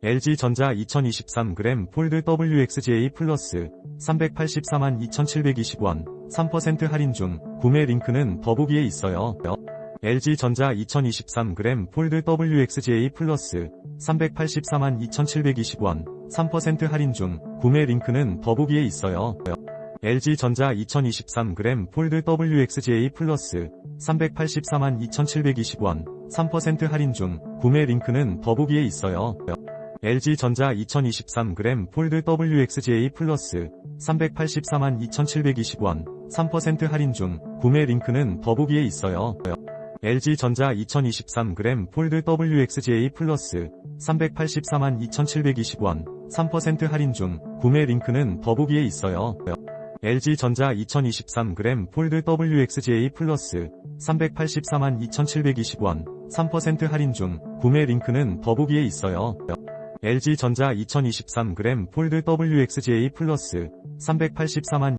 LG전자 2023g 폴드 WXJ 플러스 384만 2,720원 3% 할인 중 구매 링크는 더보기에 있어요. LG전자 2023g 폴드 WXJ 플러스 384만 2,720원 3% 할인 중 구매 링크는 더보기에 있어요. LG전자 2023g 폴드 WXJ 플러스 384만 2,720원 3% 할인 중 구매 링크는 더보기에 있어요. LG전자 2023g 폴드 WXJ 플러스 384만 2,720원 3% 할인 중 구매 링크는 더보기에 있어요. LG전자 2023g 폴드 WXJ 플러스 384만 2,720원 3% 할인 중 구매 링크는 더보기에 있어요. LG전자 2023g 폴드 WXJ 플러스 384만 2,720원 3% 할인 중 구매 링크는 더보기에 있어요. LG전자 2023g 폴드 WXJ 플러스 384만